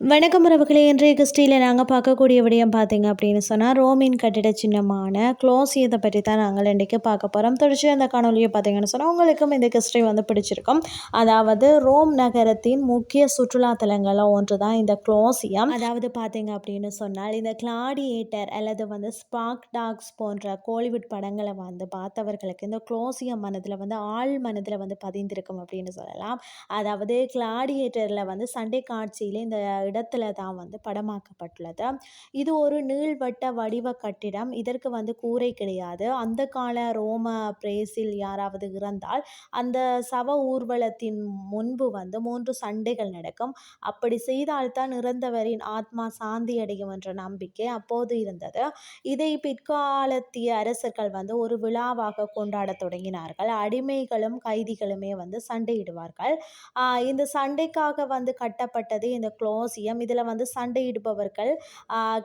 வணக்கம் உறவுகளே இன்றைய கிறிஸ்டியில் நாங்கள் பார்க்கக்கூடிய விடயம் பார்த்தீங்க அப்படின்னு சொன்னால் ரோமின் கட்டிட சின்னமான க்ளோசியத்தை பற்றி தான் நாங்கள் இன்றைக்கு பார்க்க போகிறோம் தொடர்ச்சி அந்த காணொலியை பார்த்தீங்கன்னு சொன்னால் உங்களுக்கும் இந்த கிறிஸ்டி வந்து பிடிச்சிருக்கும். அதாவது ரோம் நகரத்தின் முக்கிய சுற்றுலா தலங்களில் ஒன்று தான் இந்த க்ளோசியம் அதாவது பார்த்தீங்க அப்படின்னு சொன்னால் இந்த கிளாடியேட்டர் அல்லது வந்து ஸ்பாக் டாக்ஸ் போன்ற கோலிவுட் படங்களை வந்து பார்த்தவர்களுக்கு இந்த க்ளோசியம் மனதில் வந்து ஆள் மனதில் வந்து பதிந்திருக்கும் அப்படின்னு சொல்லலாம். அதாவது கிளாடியேட்டரில் வந்து சண்டை காட்சியில் இந்த இடத்துல தான் வந்து படமாக்கப்பட்டுள்ளது. இது ஒரு நீள்வட்ட வடிவ கட்டிடம். இதற்கு வந்து கூரை கிடையாது. அந்த கால ரோம பிரேசில் யாராவது இறந்தால் அந்த சவ ஊர்வலத்தின் முன்பு வந்து மூன்று சண்டைகள் நடக்கும். அப்படி செய்தால்தான் இறந்தவரின் ஆத்மா சாந்தி அடையும் என்ற நம்பிக்கை அப்போது இருந்தது. இதை பிற்காலத்திய அரசர்கள் வந்து ஒரு விழாவாக கொண்டாட தொடங்கினார்கள். அடிமைகளும் கைதிகளுமே வந்து சண்டையிடுவார்கள். இந்த சண்டைக்காக வந்து கட்டப்பட்டது இந்த க்ளோஸ் அவசியம். இதில் வந்து சண்டையிடுபவர்கள்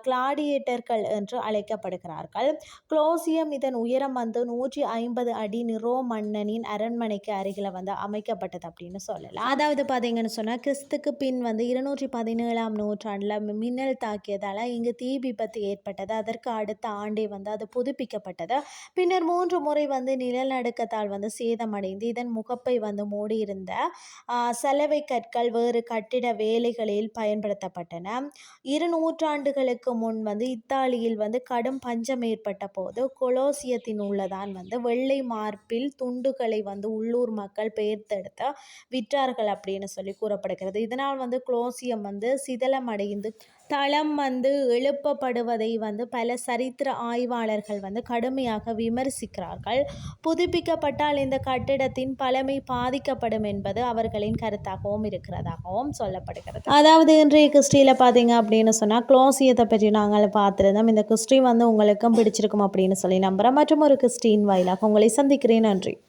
கிளாடியேட்டர்கள் என்று அழைக்கப்படுகிறார்கள். குளோசியம் இதன் உயரம் வந்து நூற்றி ஐம்பது அடி நிரோ மன்னனின் அரண்மனைக்கு அருகில் வந்து அமைக்கப்பட்டது அப்படின்னு சொல்லலாம். அதாவது பார்த்தீங்கன்னு சொன்னால் கிறிஸ்துக்கு பின் வந்து இருநூற்றி பதினேழாம் நூற்றாண்டில் மின்னல் தாக்கியதால் இங்கு தீ விபத்து ஏற்பட்டது. அதற்கு அடுத்த ஆண்டே வந்து அது புதுப்பிக்கப்பட்டது. பின்னர் மூன்று முறை வந்து நிலநடுக்கத்தால் வந்து சேதமடைந்து இதன் முகப்பை வந்து மூடியிருந்த சலவை கற்கள் வேறு கட்டிட வேலைகளில் பயன் பயன்படுத்தப்பட்டன. இரு நூற்றாண்டுகளுக்கு முன் வந்து இத்தாலியில் வந்து கடும் பஞ்சம் ஏற்பட்ட போது கொலோசியத்தின் உள்ளதான் வந்து வெள்ளை மார்பில் துண்டுகளை வந்து உள்ளூர் மக்கள் பெயர்த்தெடுத்து விற்றார்கள் அப்படின்னு சொல்லி கூறப்படுகிறது. இதனால் வந்து குளோசியம் வந்து சிதலமடைந்து தளம் வந்து எழுப்பப்படுவதை வந்து பல சரித்திர ஆய்வாளர்கள் வந்து கடுமையாக விமர்சிக்கிறார்கள். புதுப்பிக்கப்பட்டால் இந்த கட்டிடத்தின் பழமை பாதிக்கப்படும் என்பது அவர்களின் கருத்தாகவும் இருக்கிறதாகவும் சொல்லப்படுகிறது. அதாவது இன்றைய கிறிஸ்டியில் பார்த்தீங்க அப்படின்னு சொன்னால் க்ளோசியத்தை பற்றி நாங்கள் பார்த்துருந்தோம். இந்த கிறிஸ்டி வந்து உங்களுக்கும் பிடிச்சிருக்கும் அப்படின்னு சொல்லி நம்புகிறேன் மற்றும் ஒரு கிறிஸ்டின் வாயிலாக உங்களை சந்திக்கிறேன். நன்றி.